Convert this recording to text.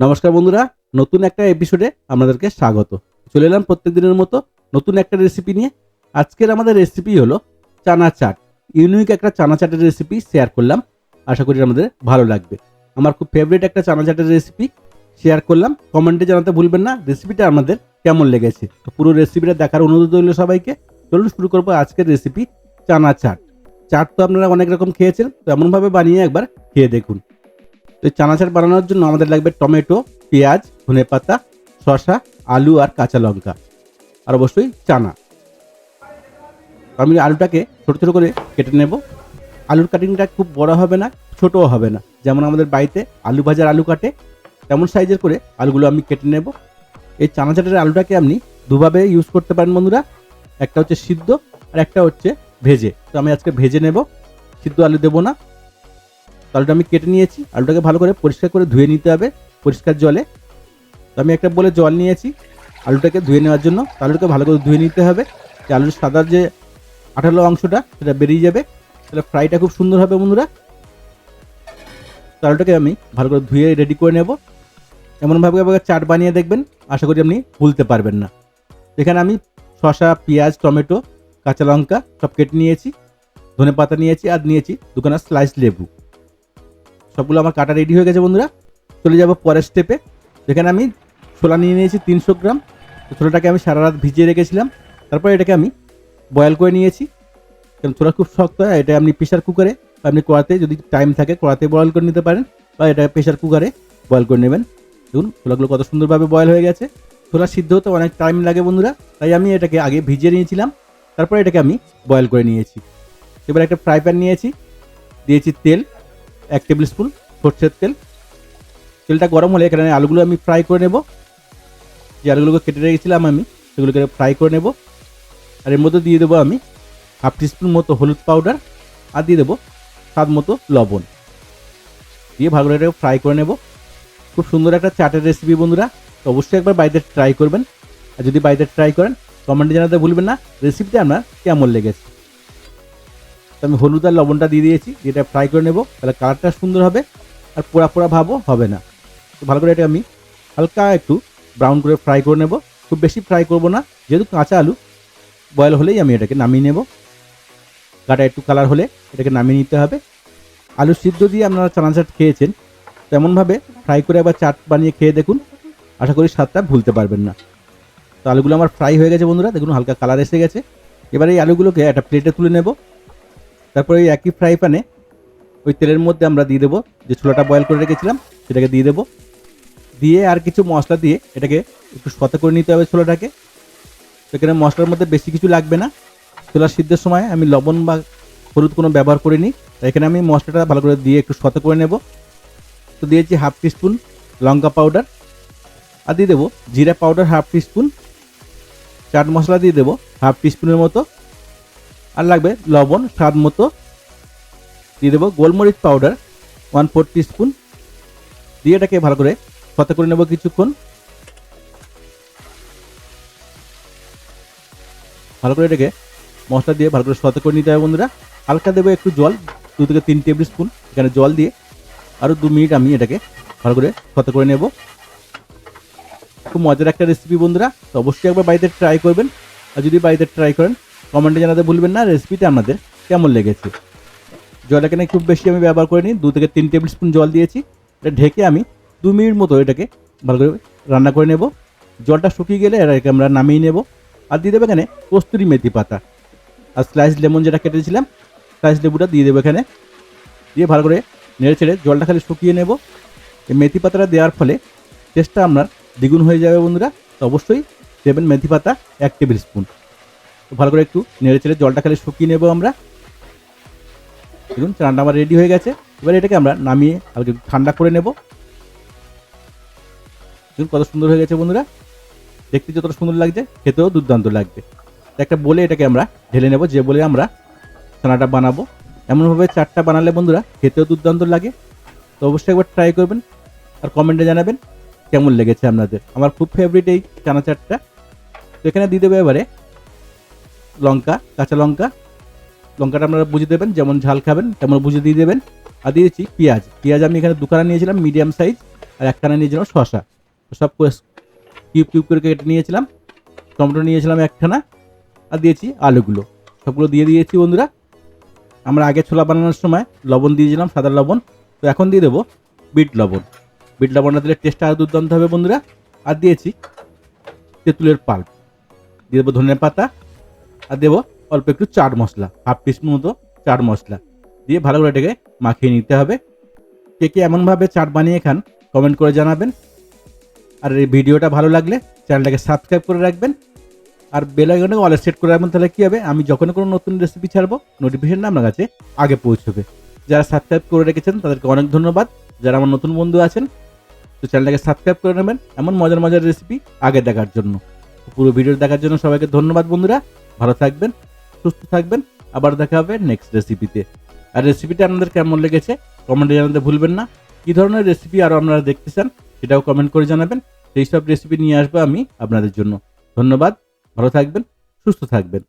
নমস্কার বন্ধুরা, নতুন একটা এপিসোডে আপনাদেরকে স্বাগত। চলে এলাম প্রত্যেক দিনের মতো নতুন একটা রেসিপি নিয়ে। আজকের আমাদের রেসিপি হলো চানা চাট। ইউনিক একটা চানা চাটের রেসিপি শেয়ার করলাম। আশা করি আমাদের ভালো লাগবে। আমার খুব ফেভারিট একটা চানা চাটের রেসিপি শেয়ার করলাম। কমেন্টে জানাতে ভুলবেন না। রেসিপিটা আমাদের কেমন লেগেছে? তো পুরো রেসিপিটা দেখার অনুরোধ রইল সবাইকে। চলুন শুরু করব আজকের রেসিপি চানা চাট। চাট তো আপনারা অনেক রকম খেয়েছেন, তো এমনভাবে বানিয়ে একবার খেয়ে দেখুন। তো এই চানা বানানোর জন্য আমাদের লাগবে টমেটো, পেঁয়াজ, ধনে পাতা, শসা, আলু আর কাঁচা লঙ্কা। আর অবশ্যই চানা। আমি আলুটাকে ছোটো ছোটো করে কেটে নেব। আলুর কাটিংটা খুব বড় হবে না, ছোটও হবে না। যেমন আমাদের বাড়িতে আলু ভাজার আলু কাটে, তেমন সাইজের করে আলুগুলো আমি কেটে নেব। এই চানা চাটের আলুটাকে আপনি দুভাবে ইউজ করতে পারেন বন্ধুরা। একটা হচ্ছে সিদ্ধ আর একটা হচ্ছে ভেজে। তো আমি আজকে ভেজে নেব। সিদ্ধ আলু দেবো না। আলুটা আমি কেটে নিয়েছি, আলুটাকে ভালো করে পরিষ্কার করে ধুয়ে নিতে হবে পরিষ্কার জলে। তো আমি একটা বলে জল নিয়েছি, আলুটাকে ধুয়ে নেওয়ার জন্য। আলুটাকে ভালো করে ধুয়ে নিতে হবে। যে আলুর সাদার যে আঠালো অংশটা, সেটা বেরিয়ে যাবে। তাহলে ফ্রাইটা খুব সুন্দর হবে বন্ধুরা। আলুটাকে আমি ভালো করে ধুয়ে রেডি করে নেব। এমনভাবে ভাবে চাট বানিয়ে দেখবেন, আশা করি আপনি ভুলতে পারবেন না। এখানে আমি শসা, পেঁয়াজ, টমেটো, কাঁচা লঙ্কা সব কেটে নিয়েছি ধনে পাতা নিয়েছি, আর নিয়েছি দুখানা স্লাইস লেবু। সবগুলো আমার কাটা রেডি হয়ে গেছে বন্ধুরা। চলে যাব পরের স্টেপে যেখানে আমি ছোলা নিয়ে নিয়েছি তিনশো গ্রাম। ছোলাটাকে আমি সারা রাত ভিজিয়ে রেখেছিলাম। তারপর এটাকে আমি বয়েল করে নিয়েছি। কারণ ছোলা খুব শক্ত, হয়, এটা আপনি প্রেশার কুকারে আপনি কড়াতে যদি টাইম থাকে, কড়াতে বয়েল করে নিতে পারেন বা এটা প্রেশার কুকারে বয়েল করে নেবেন। দেখুন, ছোলাগুলো কত সুন্দরভাবে বয়েল হয়ে গেছে। ছোলা সিদ্ধ হতে অনেক টাইম লাগে বন্ধুরা, তাই আমি এটাকে আগে ভিজিয়ে নিয়েছিলাম। তারপরে এটাকে আমি বয়েল করে নিয়েছি। এবার একটা ফ্রাই প্যান নিয়েছি। দিয়েছি তেল। এক টেবিল স্পুন সর্ষের তেল। তেলটা গরম হলে এখানে আলুগুলো আমি ফ্রাই করে নেব। যে আলুগুলোকে কেটে রেখেছিলাম আমি, সেগুলোকে ফ্রাই করে নেব। আর এর মধ্যে দিয়ে দেবো আমি হাফ টিস্পুন মতো হলুদ পাউডার আর দিয়ে দেবো স্বাদ মতো লবণ। দিয়ে ভালো করে ফ্রাই করে নেব। খুব সুন্দর একটা চাটের রেসিপি বন্ধুরা, তো অবশ্যই একবার বাড়িতে ট্রাই করবেন। আর যদি বাড়িতে ট্রাই করেন কমেন্টে জানাতে ভুলবেন না। রেসিপিটা আপনার কেমন লেগেছে? তো আমি হলুদ আর লবণটা দিয়ে দিয়েছি এটা ফ্রাই করে নেব। তাহলে কালারটা সুন্দর হবে, আর পোড়া পোড়া ভাবও হবে না। তো ভালো করে এটা আমি হালকা একটু ব্রাউন করে ফ্রাই করে নেব। খুব বেশি ফ্রাই করব না, যেহেতু কাঁচা আলু বয়েল হলেই আমি এটাকে নামিয়ে নেব। গাটা একটু কালার হলে এটাকে নামিয়ে নিতে হবে। আলু সিদ্ধ দিয়ে আপনারা চানা চাট খেয়েছেন, তেমনভাবে ফ্রাই করে একবার চাট বানিয়ে খেয়ে দেখুন। আশা করি স্বাদটা ভুলতে পারবেন না। তো আলুগুলো আমার ফ্রাই হয়ে গেছে বন্ধুরা, দেখুন হালকা কালার এসে গেছে। এবার এই আলুগুলোকে একটা প্লেটে তুলে নেব। তারপরে ওই একই ফ্রাই প্যানে ওই তেলের মধ্যে আমরা দিয়ে দেবো যে ছোলাটা বয়েল করে রেখেছিলাম, সেটাকে দিয়ে দেবো। দিয়ে আর কিছু মশলা দিয়ে এটাকে একটু সতে করে নিতে হবে ছোলাটাকে। সেখানে মশলার মধ্যে বেশি কিছু লাগবে না। ছোলা সিদ্ধের সময় আমি লবণ বা হলুদ কোনো ব্যবহার করিনি এখানে আমি মশলাটা ভালো করে দিয়ে একটু সতে করে নেব। তো দিয়েছি হাফ টিস্পুন লঙ্কা পাউডার আর দিয়ে দেবো জিরা powder half teaspoon chaat masala দিয়ে দেবো হাফ টিস্পুনের মতো। আর লাগবে লবণ, স্বাদ মতো। দিয়ে দেবো গোলমরিচ পাউডার ওয়ান ফোর স্পুন দিয়ে এটাকে ভালো করে ফতে করে নেব কিছুক্ষণ। ভালো করে এটাকে মশলা দিয়ে ভালো করে সতে করে নিতে হবে বন্ধুরা। হালকা দেবো একটু জল, দু থেকে তিন টেবিল স্পুন এখানে জল দিয়ে আরও দু মিনিট আমি এটাকে ভালো করে সতে করে নেব। খুব মজার একটা রেসিপি বন্ধুরা, তো অবশ্যই একবার বাড়িতে ট্রাই করবেন। আর যদি বাড়িতে ট্রাই করেন কমেন্টে জানাতে ভুলবেন না রেসিপিটা আপনাদের কেমন লেগেছে। জল এখানে খুব বেশি আমি ব্যবহার করিনি, দু থেকে তিন টেবিল স্পুন জল দিয়েছি, এটা ঢেকে আমি দু মিনিট মতো এটাকে ভালো করে রান্না করে নেব। জলটা শুকিয়ে গেলে এটাকে আমরা নামিয়ে নেব। আর দিয়ে দেবো এখানে কস্তুরি মেথি পাতা। আর স্লাইস লেমন যেটা কেটেছিলাম স্লাইস লেবুটা দিয়ে দেবো এখানে। দিয়ে ভালো করে নেড়ে ছেড়ে জলটা খালি শুকিয়ে নেব। এই মেথি পাতাটা দেওয়ার ফলে টেস্টটা আপনার দ্বিগুণ হয়ে যাবে বন্ধুরা। তো অবশ্যই দেবেন মেথি পাতা এক টেবিল স্পুন ভালো করে একটু নেড়ে চেড়ে জলটা খালি শুকিয়ে নেব আমরা। দেখুন, চানটা আমার রেডি হয়ে গেছে। এবার এটাকে আমরা নামিয়ে হালকা ঠান্ডা করে নেব। দেখুন, কত সুন্দর হয়ে গেছে বন্ধুরা। দেখতে যতটা সুন্দর লাগছে, খেতেও দুর্দান্ত লাগবে। একটা বলে এটাকে আমরা ঢেলে নেব, যে বলে আমরা ছানাটা বানাবো। এমনভাবে চারটা বানালে বন্ধুরা, খেতেও দুর্দান্ত লাগে। তো অবশ্যই একবার ট্রাই করবেন আর কমেন্টে জানাবেন কেমন লেগেছে আপনাদের। আমার খুব ফেভারিট এই চানা চাটটা। তো এখানে দিয়ে দেবে এবারে লঙ্কা, কাঁচা লঙ্কা। লঙ্কাটা আপনারা বুঝে দেবেন, যেমন ঝাল খাবেন, তেমন বুঝে দিয়ে দেবেন। আর দিয়েছি পেঁয়াজ। পেঁয়াজ আমি এখানে দুখানা নিয়েছিলাম, মিডিয়াম সাইজ, আর একখানা নিয়েছিলাম শশা সব কিউব কিউব করে কেটে নিয়েছিলাম। টমেটো নিয়েছিলাম একখানা, আর দিয়েছি আলুগুলো। সবগুলো দিয়ে দিয়েছি বন্ধুরা। আমরা আগে ছোলা বানানোর সময় লবণ দিয়েছিলাম, সাদা লবণ। তো এখন দিয়ে দেবো বিট লবণ। বিট লবণটা দিলে টেস্টটা আরও দুর্দান্ত হবে বন্ধুরা। আর দিয়েছি তেঁতুলের পাল্প। দিয়ে দেবো ধনে পাতা আর দেবো অল্প একটু চাট মশলা হাফ টিস্পুন মতো চাট মশলা। দিয়ে ভালো করে এটাকে মাখিয়ে নিতে হবে। কে কে এমনভাবে চাট বানিয়ে খান কমেন্ট করে জানাবেন। আর এই ভিডিওটা ভালো লাগলে চ্যানেলটাকে সাবস্ক্রাইব করে রাখবেন। আর বেল আইকনটাকে অলে সেট করে রাখবেন, তাহলে কী হবে? আমি যখন কোনো নতুন রেসিপি ছাড়বো নোটিফিকেশনটা আপনার কাছে আগে পৌঁছবে। যারা সাবস্ক্রাইব করে রেখেছেন, তাদেরকে অনেক ধন্যবাদ। যারা আমার নতুন বন্ধু আছেন, তো চ্যানেলটাকে সাবস্ক্রাইব করে নেবেন। এমন মজার মজার রেসিপি আগে দেখার জন্য। পুরো ভিডিও দেখার জন্য সবাইকে ধন্যবাদ, বন্ধুরা। ভালো থাকবেন, সুস্থ থাকবেন, আবার দেখা হবে নেক্সট রেসিপিতে আর রেসিপিটা আপনাদের কেমন লেগেছে কমেন্টে জানাতে ভুলবেন না। কী ধরনের রেসিপি আরও আপনারা দেখতে চান, সেটাও কমেন্ট করে জানাবেন। সেই সব রেসিপি নিয়ে আসব আমি আপনাদের জন্য। ধন্যবাদ, ভালো থাকবেন, সুস্থ থাকবেন।